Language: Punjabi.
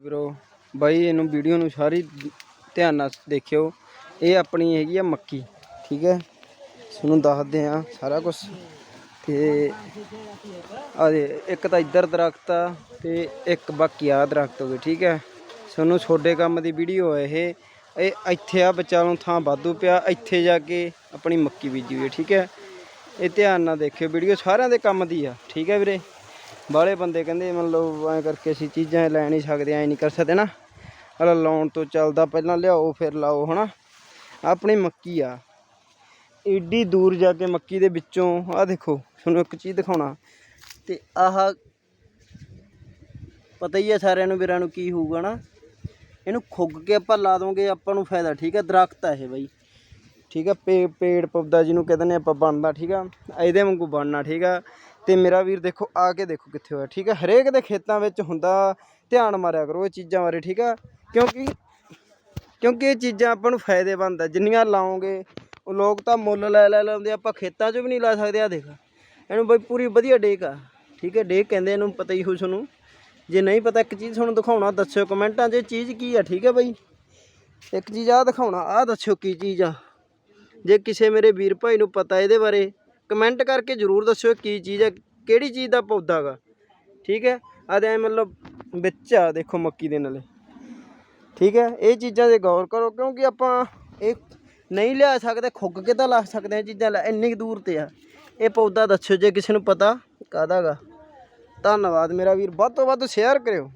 ਵੀਰੋ, ਬਾਈ, ਇਹਨੂੰ ਵੀਡੀਓ ਨੂੰ ਸਾਰੀ ਧਿਆਨ ਨਾਲ ਦੇਖਿਓ। ਇਹ ਆਪਣੀ ਹੈਗੀ ਆ ਮੱਕੀ, ਠੀਕ ਹੈ? ਤੁਹਾਨੂੰ ਦੱਸਦੇ ਆ ਸਾਰਾ ਕੁਝ ਤੇ ਆ ਦੇ ਇੱਕ ਤਾਂ ਇੱਧਰ ਦਰਖਤ ਆ ਤੇ ਇੱਕ ਬਾਕੀ ਆ ਦਰਖਤ ਹੋ ਗਏ, ਠੀਕ ਹੈ? ਤੁਹਾਨੂੰ ਛੋਡੇ ਕੰਮ ਦੀ ਵੀਡੀਓ ਹੈ ਇਹ। ਇਹ ਇੱਥੇ ਆ ਬੱਚਾ ਨੂੰ ਥਾਂ ਵਾਧੂ ਪਿਆ, ਇੱਥੇ ਜਾ ਕੇ ਆਪਣੀ ਮੱਕੀ ਬੀਜੀ ਹੋਈ ਠੀਕ ਹੈ? ਇਹ ਧਿਆਨ ਨਾਲ ਦੇਖਿਓ ਵੀਡੀਓ ਸਾਰਿਆਂ ਦੇ ਕੰਮ ਦੀ ਆ, ਠੀਕ ਹੈ ਵੀਰੇ? ਬਾਹਲੇ ਬੰਦੇ ਕਹਿੰਦੇ ਮਤਲਬ ਐਂ ਕਰਕੇ ਅਸੀਂ ਚੀਜ਼ਾਂ ਲੈ ਨਹੀਂ ਸਕਦੇ, ਐਂ ਨਹੀਂ ਕਰ ਸਕਦੇ ਨਾ। ਅਲਾ ਲਾਉਣ ਤੋਂ ਚੱਲਦਾ ਪਹਿਲਾਂ ਲਿਆਓ, ਫਿਰ ਲਾਓ, ਹਨਾ। ਆਪਣੀ ਮੱਕੀ ਆ। ਏਡੀ ਦੂਰ ਜਾ ਕੇ ਮੱਕੀ ਦੇ ਵਿੱਚੋਂ, ਆਹ ਦੇਖੋ, ਤੁਹਾਨੂੰ ਇੱਕ ਚੀਜ਼ ਦਿਖਾਉਣਾ। ਤੇ ਆਹ ਪਤਾ ਹੀ ਆ ਸਾਰਿਆਂ ਨੂੰ, ਵੀਰਾਂ ਨੂੰ ਕੀ ਹੋਊਗਾ ਨਾ। ਇਹਨੂੰ ਖੁੱਗ ਕੇ ਆਪਾਂ ਲਾ ਦੋਗੇ, ਆਪਾਂ ਨੂੰ ਫਾਇਦਾ, ਠੀਕ ਆ? ਦਰਖਤ ਆ ਇਹ ਬਾਈ। ਠੀਕ ਆ? ਪੇ ਪੇੜ ਪੌਦਾ ਜਿਹਨੂੰ ਕਹਿੰਦੇ ਨੇ ਆਪਾਂ ਬਣਦਾ, ਠੀਕ ਆ? ਇਹਦੇ ਵਾਂਗੂ ਬਣਨਾ, ਠੀਕ ਆ? ਅਤੇ ਮੇਰਾ ਵੀਰ ਦੇਖੋ, ਆ ਕੇ ਦੇਖੋ ਕਿੱਥੇ ਹੋਇਆ, ਠੀਕ ਹੈ? ਹਰੇਕ ਦੇ ਖੇਤਾਂ ਵਿੱਚ ਹੁੰਦਾ ਧਿਆਨ ਮਾਰਿਆ ਕਰੋ ਇਹ ਚੀਜ਼ਾਂ ਬਾਰੇ, ਠੀਕ ਆ ਕਿਉਂਕਿ ਕਿਉਂਕਿ ਇਹ ਚੀਜ਼ਾਂ ਆਪਾਂ ਨੂੰ ਫਾਇਦੇਮੰਦ ਆ, ਜਿੰਨੀਆਂ ਲਾਓਗੇ, ਉਹ ਲੋਕ ਤਾਂ ਮੁੱਲ ਲੈ ਲੈ ਲਾਉਂਦੇ ਆਪਾਂ ਖੇਤਾਂ 'ਚ ਵੀ ਨਹੀਂ ਲਾ ਸਕਦੇ ਆ ਦੇਖ। ਇਹਨੂੰ ਬਈ ਪੂਰੀ ਵਧੀਆ ਡੇਕ ਆ, ਠੀਕ ਹੈ? ਡੇਕ ਕਹਿੰਦੇ ਇਹਨੂੰ, ਪਤਾ ਹੀ ਹੋ ਤੁਹਾਨੂੰ। ਜੇ ਨਹੀਂ ਪਤਾ, ਇੱਕ ਚੀਜ਼ ਤੁਹਾਨੂੰ ਦਿਖਾਉਣਾ, ਦੱਸਿਓ ਕਮੈਂਟਾਂ 'ਚ, ਇਹ ਚੀਜ਼ ਕੀ ਆ, ਠੀਕ ਹੈ ਬਈ? ਇੱਕ ਚੀਜ਼ ਆ ਦਿਖਾਉਣਾ ਆ ਦੱਸਿਓ ਕੀ ਚੀਜ਼ ਆ। ਜੇ ਕਿਸੇ ਮੇਰੇ ਵੀਰ ਭਾਈ ਨੂੰ ਪਤਾ ਇਹਦੇ ਬਾਰੇ ਕਮੈਂਟ ਕਰਕੇ ਜਰੂਰ ਦੱਸਿਓ ਕੀ ਚੀਜ਼ ਹੈ, ਕਿਹੜੀ ਚੀਜ਼ ਦਾ ਪੌਦਾ ਗਾ ਠੀਕ ਹੈ ਆ ਐਂ ਮਤਲਬ ਵਿੱਚ ਆ, ਦੇਖੋ ਮੱਕੀ ਦੇ ਨਾਲੇ। ਠੀਕ ਹੈ, ਇਹ ਚੀਜ਼ਾਂ ਤੇ ਗੌਰ ਕਰੋ, ਕਿਉਂਕਿ ਆਪਾਂ ਇਹ ਨਹੀਂ ਲਿਆ ਸਕਦੇ, ਖੁੱਗ ਕੇ ਤਾਂ ਲਾ ਸਕਦੇ ਆ ਚੀਜ਼ਾਂ, ਲੈ ਇੰਨੀ ਕੁ ਦੂਰ ਤੇ ਆ। ਇਹ ਪੌਦਾ ਦੱਸਿਓ ਜੇ ਕਿਸੇ ਨੂੰ ਪਤਾ ਕਾਹਦਾ ਗਾ ਧੰਨਵਾਦ ਮੇਰਾ ਵੀਰ, ਵੱਧ ਤੋਂ ਵੱਧ ਸ਼ੇਅਰ ਕਰਿਓ।